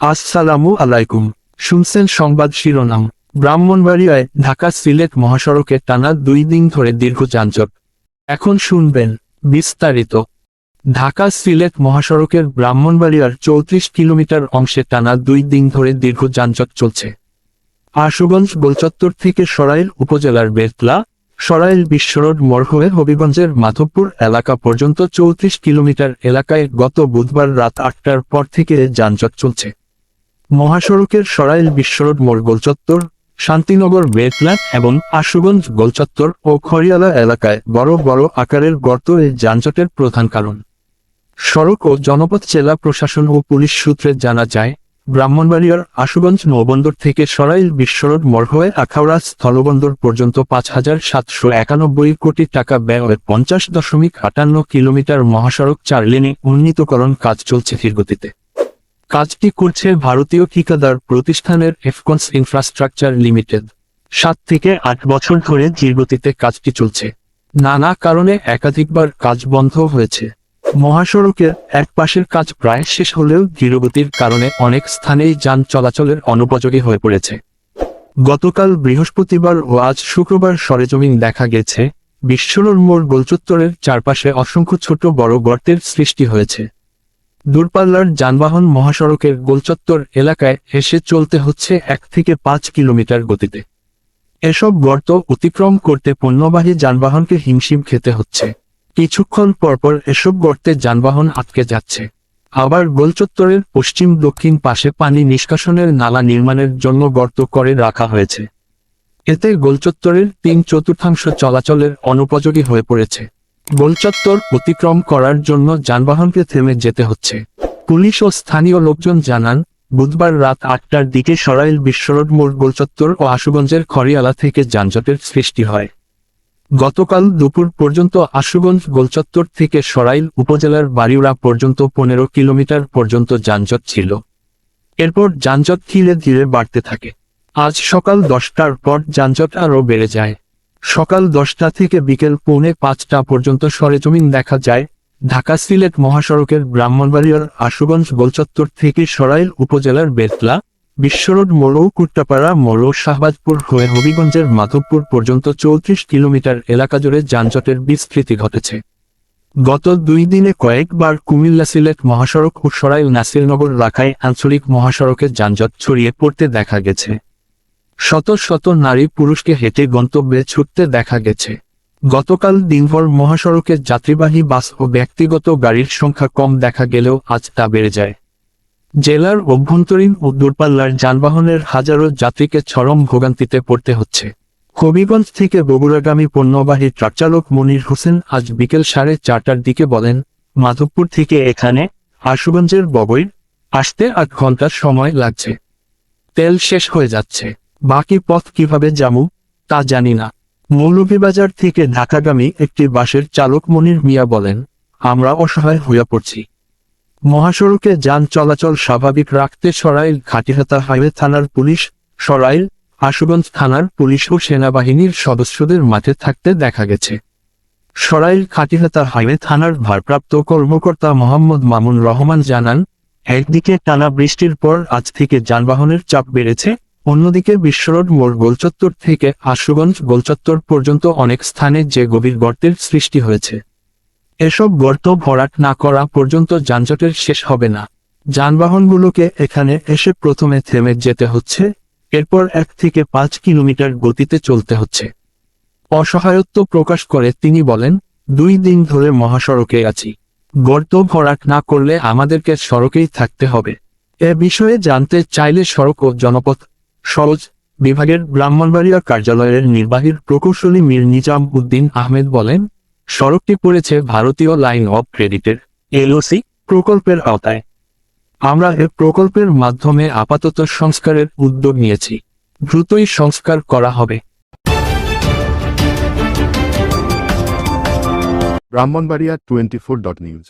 আসসালামু আলাইকুম। শুনছেন সংবাদ শিরোনাম। ব্রাহ্মণবাড়িয়ায় ঢাকা সিলেট মহাসড়কে টানা দুই দিন ধরে দীর্ঘ যানজট। এখন শুনবেন বিস্তারিত। ঢাকা সিলেট মহাসড়কের ব্রাহ্মণবাড়িয়ার চৌত্রিশ কিলোমিটার অংশে টানা দুই দিন ধরে দীর্ঘ যানজট চলছে। আশুগঞ্জ গোলচত্বর থেকে সরাইল উপজেলার বেতলা, সরাইল বিশ্বরোড মোড় হয়ে হবিগঞ্জের মাধবপুর এলাকা পর্যন্ত চৌত্রিশ কিলোমিটার এলাকায় গত বুধবার রাত আটটার পর থেকে যানজট চলছে। মহাসড়কের সরাইল বিশ্বরোড মোড় গোলচত্বর, শান্তিনগর বেতলা এবং আশুগঞ্জ গোলচত্বর ও খড়িয়ালা এলাকায় বড় বড় আকারের গর্ত এই যানজটের প্রধান কারণ। সড়ক ও জনপথ জেলা প্রশাসন ও পুলিশ সূত্রে জানা যায়, ব্রাহ্মণবাড়িয়ার আশুগঞ্জ নৌবন্দর থেকে সরাইল বিশ্বরোড মোড় হয়ে আখাউড়া স্থলবন্দর পর্যন্ত পাঁচ হাজার সাতশো একানব্বই কোটি টাকা ব্যয়ে পঞ্চাশ দশমিক আটান্ন কিলোমিটার মহাসড়ক চার লেনে উন্নীতকরণ কাজ চলছে ধীরগতিতে। কাজটি করছে ভারতীয় ঠিকাদার প্রতিষ্ঠানের এফকন্স ইনফ্রাস্ট্রাকচার লিমিটেড সাত থেকে আট বছর ধরে ধীরগতিতে কাজটি চলছে। নানা কারণে একাধিকবার কাজ বন্ধ হয়েছে। মহাসড়কের এক পাশের কাজ প্রায় শেষ হলেও ধীরগতির কারণে অনেক স্থানেই যান চলাচলের অনুপযোগী হয়ে পড়েছে। গতকাল বৃহস্পতিবার ও আজ শুক্রবার সরেজমিন দেখা গেছে বিশ্বরোড মোড় গোলচত্বরের চারপাশে অসংখ্য ছোট বড় গর্তের সৃষ্টি হয়েছে। দূরপাল্লার যানবাহন মহাসড়কের গোলচত্বর এলাকায় এসে চলতে হচ্ছে এক থেকে পাঁচ কিলোমিটার গতিতে। এসব গর্ত অতিক্রম করতে পণ্যবাহী যানবাহনকে হিমশিম খেতে হচ্ছে। কিছুক্ষণ পরপর এসব গর্তে যানবাহন আটকে যাচ্ছে। আবার গোলচত্বরের পশ্চিম দক্ষিণ পাশে পানি নিষ্কাশনের নালা নির্মাণের জন্য গর্ত করে রাখা হয়েছে। এতে গোলচত্বরের তিন চতুর্থাংশ চলাচলের অনুপযোগী হয়ে পড়েছে। গোলচত্বর অতিক্রম করার জন্য যানবাহনকে থেমে যেতে হচ্ছে। পুলিশ ও স্থানীয় লোকজন জানান, বুধবার রাত আটটার দিকে সরাইল বিশ্বরোড মোড় গোলচত্বর ও আশুগঞ্জের খড়িয়ালা থেকে যানজটের সৃষ্টি হয়। গতকাল দুপুর পর্যন্ত আশুগঞ্জ গোলচত্বর থেকে সরাইল উপজেলার বাড়িউড়া পর্যন্ত পনেরো কিলোমিটার পর্যন্ত যানজট ছিল। এরপর যানজট ধীরে ধীরে বাড়তে থাকে। আজ সকাল দশটার পর যানজট আরও বেড়ে যায়। সকাল দশটা থেকে বিকেল পৌনে পাঁচটা পর্যন্ত সরেজমিন দেখা যায়, ঢাকা সিলেট মহাসড়কের ব্রাহ্মণবাড়িয়ার আশুগঞ্জ গোলচত্বর থেকে সরাইল উপজেলার বেতলা, বিশ্বরোড মোড় কুট্টাপাড়া মোড় শাহবাজপুর হয়ে হবিগঞ্জের মাধবপুর পর্যন্ত চৌত্রিশ কিলোমিটার এলাকা জুড়ে যানজটের বিস্তৃতি ঘটেছে। গত দুই দিনে কয়েকবার কুমিল্লা সিলেট মহাসড়ক ও সরাইল নাসিরনগর রাখায় আঞ্চলিক মহাসড়কে যানজট ছড়িয়ে পড়তে দেখা গেছে। শত শত নারী পুরুষকে হেঁটে গন্তব্যে ছুটতে দেখা গেছে। গতকাল দিনভর মহাসড়কে যাত্রীবাহী বাস ও ব্যক্তিগত গাড়ির সংখ্যা কম দেখা গেলেও আজ তা বেড়ে যায়। জেলার অভ্যন্তরীণ ও দূরপাল্লার যানবাহনের হাজারো যাত্রীকে চরম ভোগান্তিতে পড়তে হচ্ছে। হবিগঞ্জ থেকে বগুড়াগামী পণ্যবাহী ট্রাক চালক মনির হোসেন আজ বিকেল সাড়ে চারটার দিকে বলেন, মাধবপুর থেকে এখানে আশুগঞ্জের বগৈর আসতে আট ঘণ্টা সময় লাগছে। তেল শেষ হয়ে যাচ্ছে। বাকি পথ কীভাবে যামু তা জানি না। মৌলভীবাজার থেকে ঢাকাগামী একটি বাসের চালক মনির মিয়া বলেন, আমরা অসহায় হইয়া পড়ছি। মহাসড়কে যান চলাচল স্বাভাবিক রাখতে সরাইল ঘাটিহাতা হাইওয়ে থানার পুলিশ, সরাইল, আশুগঞ্জ থানার পুলিশ ও সেনাবাহিনীর সদস্যদের মাঠে থাকতে দেখা গেছে। সরাইল খাটিহাতা হাইওয়ে থানার ভারপ্রাপ্ত কর্মকর্তা মোহাম্মদ মামুন রহমান জানান, একদিকে টানা বৃষ্টির পর আজ থেকে যানবাহনের চাপ বেড়েছে অন্যদিকে বিশ্বরোড মোড় গোলচত্বর থেকে আশুগঞ্জ গোলচত্বর পর্যন্ত অনেক স্থানে যে গভীর গর্তের সৃষ্টি হয়েছে। এসব গর্ত ভরাট না করা পর্যন্ত যানজটের শেষ হবে না। যানবাহনগুলোকে এখানে এসে প্রথমে থেমে যেতে হচ্ছে, এরপর এক থেকে পাঁচ কিলোমিটার গতিতে চলতে হচ্ছে। অসহায়ত্ব প্রকাশ করে তিনি বলেন, দুই দিন ধরে মহাসড়কে আছি। গর্ত ভরাট না করলে আমাদেরকে সড়কেই থাকতে হবে। এ বিষয়ে জানতে চাইলে সড়ক ও জনপথ সরোজ বিভাগের ব্রাহ্মণবাড়িয়া কার্যালয়ের নির্বাহীর প্রকৌশলী মীর নিজাম উদ্দিন আহমেদ বলেন, সড়কটি পড়েছে ভারতীয় লাইন অফ ক্রেডিটের এলওসি প্রকল্পের আওতায়। আমরা এ প্রকল্পের মাধ্যমে আপাতত সংস্কারের উদ্যোগ নিয়েছি। দ্রুতই সংস্কার করা হবে। Brahmanbaria twenty four dot news